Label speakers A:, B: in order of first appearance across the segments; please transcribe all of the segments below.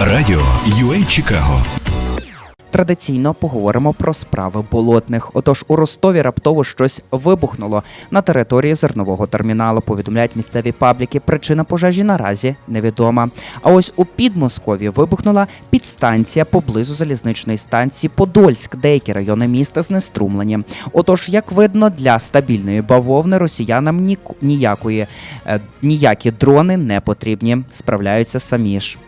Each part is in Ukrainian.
A: Радіо UA Чикаго.
B: Традиційно поговоримо про справи болотних. Отож, у Ростові раптово щось вибухнуло на території зернового терміналу. Повідомляють місцеві пабліки. Причина пожежі наразі невідома. А ось у Підмосков'ї вибухнула підстанція поблизу залізничної станції Подольськ. Деякі райони міста знеструмлені. Отож, як видно, для стабільної бавовни росіянам ні- ніякої е, ніякі дрони не потрібні. Справляються самі ж.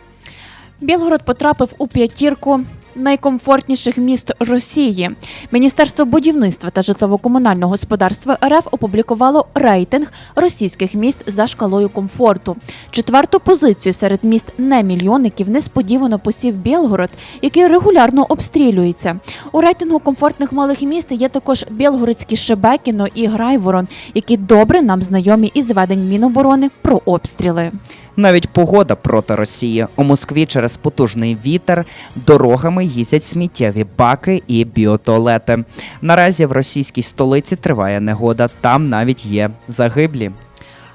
C: Білгород потрапив у п'ятірку найкомфортніших міст Росії. Міністерство будівництва та житлово-комунального господарства РФ опублікувало рейтинг російських міст за шкалою комфорту. Четверту позицію серед міст немільйонників несподівано посів Білгород, який регулярно обстрілюється. У рейтингу комфортних малих міст є також Білгородські Шебекіно і Грайворон, які добре нам знайомі із зведень Міноборони про обстріли.
B: Навіть погода проти Росії у Москві через потужний вітер дорогами їздять сміттєві баки і біотуалети. Наразі в російській столиці триває негода. Там навіть є загиблі.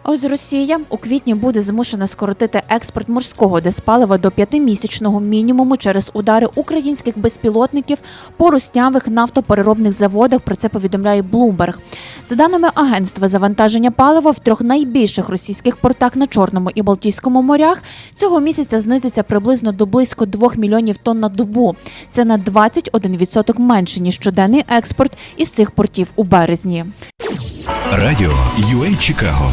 C: Ось Росія у квітні буде змушена скоротити експорт морського диспалива до п'ятимісячного мінімуму через удари українських безпілотників по руснявих нафтопереробних заводах. Про це повідомляє Bloomberg. За даними агентства завантаження палива в трьох найбільших російських портах на Чорному і Балтійському морях цього місяця знизиться приблизно до близько 2 мільйонів тонн на добу. Це на 21% менше ніж щоденний експорт із цих портів у березні.
A: Радіо UA Чикаго.